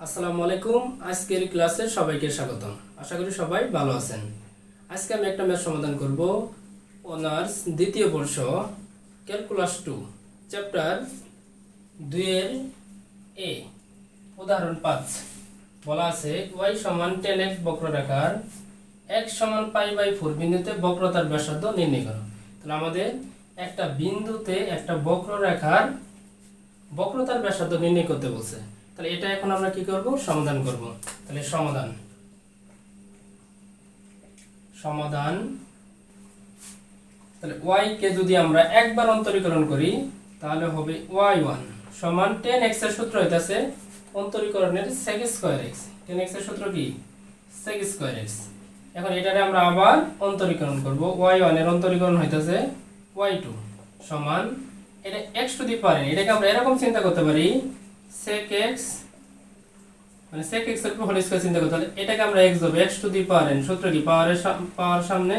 আসসালামু আলাইকুম। আজকের ক্লাসে সবাইকে স্বাগতম। আশা করি সবাই ভালো আছেন। আজকে আমি একটা ম্যাথ সমাধান করব। অনার্স দ্বিতীয় বর্ষ, ক্যালকুলাস টু, চ্যাপ্টার দুইয়ের এ। উদাহরণ পাঁচ। বলা আছে, ওয়াই সমান টেন এক্স বক্ররেখার এক সমান পাই বাই ফোর বিন্দুতে বক্রতার ব্যাসার্ধ নির্ণয় করো। তাহলে আমাদের একটা বিন্দুতে একটা বক্ররেখার বক্রতার ব্যাসার্ধ নির্ণয় করতে বলছে। তাহলে এটা এখন আমরা কি করব? সমাধান করব। তাহলে সমাধান। সমাধান। তাহলে y কে যদি আমরা একবার অন্তরীকরণ করি, তাহলে হবে y1 সমান 10x এর সূত্র হইতাছে অন্তরীকরণের sec স্কয়ার x 10x এর সূত্র কি? sec স্কয়ার x এখন এটারে আমরা আবার অন্তরীকরণ করব। y1 এর অন্তরীকরণ হইতাছে y2 সমান এটা x টু দি পাওয়ার এটাকে আমরা এরকম চিন্তা করতে পারি sec x মানে sec x এর হোল স্কয়ার চিন্তা করতে হলে এটাকে আমরা x ধরবো। x to the power n, সূত্র কি? পাওয়ারের পাওয়ার সামনে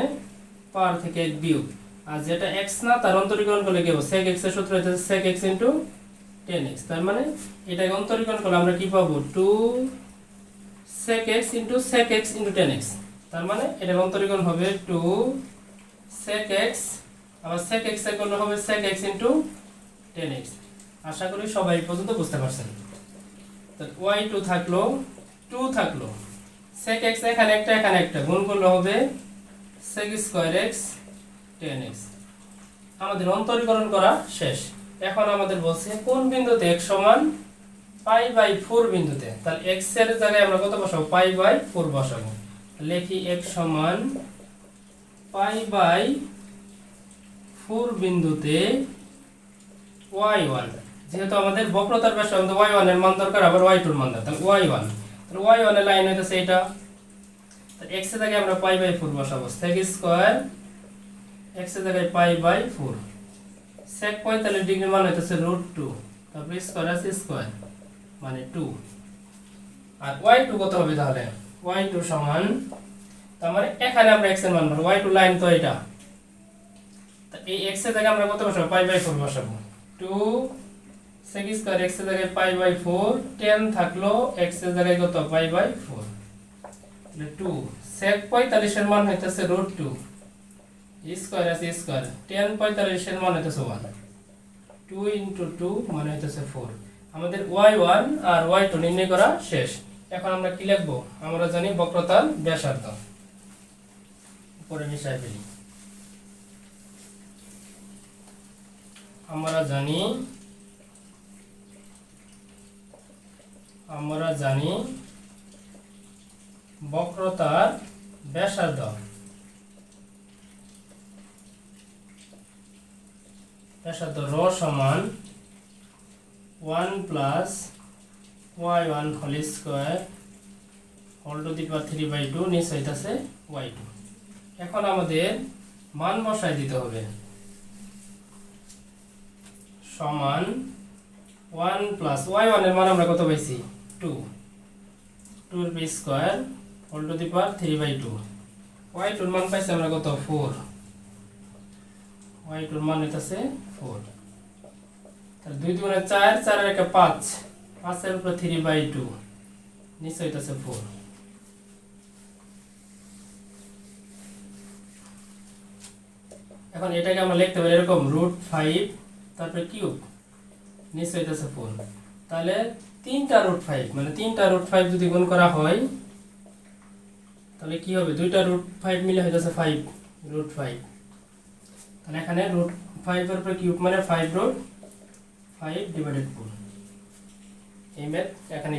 পাওয়ার থেকে এক বিয়োগ। আর যেটা x না, তার অন্তরীকরণ করলে কি হবে? sec x এর সূত্র হচ্ছে sec x ইনটু 10x তার মানে এটাকে অন্তরীকরণ করলে আমরা কি পাবো? 2 sec x sec x into 10x তার মানে এটার অন্তরীকরণ হবে 2 sec x, আবার sec x এর করলে হবে sec x ইনটু 10x আশা করি সবাই পর্যন্ত বুঝতে পারছেন। ওয়াই টু থাকল টু থাকল। সেক এক্স এখানে একটা এখানে একটা। গুণ করলে হবে sec square x tan x আমাদের অন্তরীকরণ করা শেষ। এখন আমাদের বলছে কোন বিন্দুতে x সমান পাই বাই ফোর বিন্দুতে? তাহলে এক্সের জায়গায় আমরা কত বসাবো? পাই বাই ফোর বসাবো। লেখি x সমান পাই বাই ফোর বিন্দুতে ওয়াই ওয়ান যেহেতু আমাদের বক্রতার ব্যাস আমাদের ওয়াই ওয়ানের মান দরকার, আবার ওয়াই টুর মান দরকার। ওয়াই ওয়ান তাহলে ওয়াই ওয়ানের লাইন হইতেছে এটা এক্সের জায়গায় আমরা পাই বাই ফোর বসাবো। সেক স্কোয়ার এক্সের জায়গায় পাই বাই ফোর সেক পঁয়তাল্লিশ ডিগ্রি মান হইতেছে রুট টু তারপরে স্কোয়ার আছে স্কোয়ার মানে টু আর ওয়াই টু কত হবে তাহলে? ওয়াই টু সমান, তার মানে এখানে আমরা এক্সের মান পাবো। ওয়াই টু লাইন তো এটা এই এক্সের জায়গায় আমরা কত বসাবো? পাই বাই ফোর বসাবো। টু sec স্কয়ার x এর জায়গায় পাই বাই ফোর টেন থাকল x এর জায়গায় কত? পাই বাই ফোর তাহলে টু sec পঁয়তাল্লিশের মান হইতেছে রুট টু স্কয়ার আছে স্কয়ার টেন পঁয়তাল্লিশের মান হইতেছে ওয়ান টু ইন্টু টু মানে হইতেছে ফোর আমাদের ওয়াই ওয়ান আর ওয়াই টু নির্ণয় করা শেষ। এখন আমরা কি লিখব? আমরা জানি বক্রতার ব্যাসার্ধ। উপরে মিশাই ফেলি। আমরা জানি আমরা জানি বক্রতার ব্যাসার্ধ। ব্যাসার্ধ র সমান one plus y one whole square whole to the power three by two, নিচ হইতাছে ওয়াই টু। এখন আমাদের মান বসায় দিতে হবে। সমান ওয়ান প্লাস ওয়াই ওয়ানের মান আমরা কত পাইছি? Two p square whole to the power three by two y টুর মান পাইছি আমরা কত? ফোর ওয়াই টুর মান হইতেছে ফোর তাহলে দুই দুগুণে চার চার একে পাঁচ, পাঁচের উপরে থ্রি বাই টু নিচে হইতেছে ফোর এখন এটাকে আমরা লিখতে পারি এরকম রুট ফাইভ তারপরে কিউব নিচে হইতেছে ফোর তাহলে তিনটা রুট ফাইভ মানে তিনটা রুট ফাইভ যদি গুণ করা হয়, তাহলে কি হবে? দুইটা রুট ফাইভ মিলে হয়ে যাচ্ছে ফাইভ রুট ফাইভ তাহলে এখানে রুট ফাইভের উপরে কিউব মানে five root five divided four এই ম্যাথ এখানে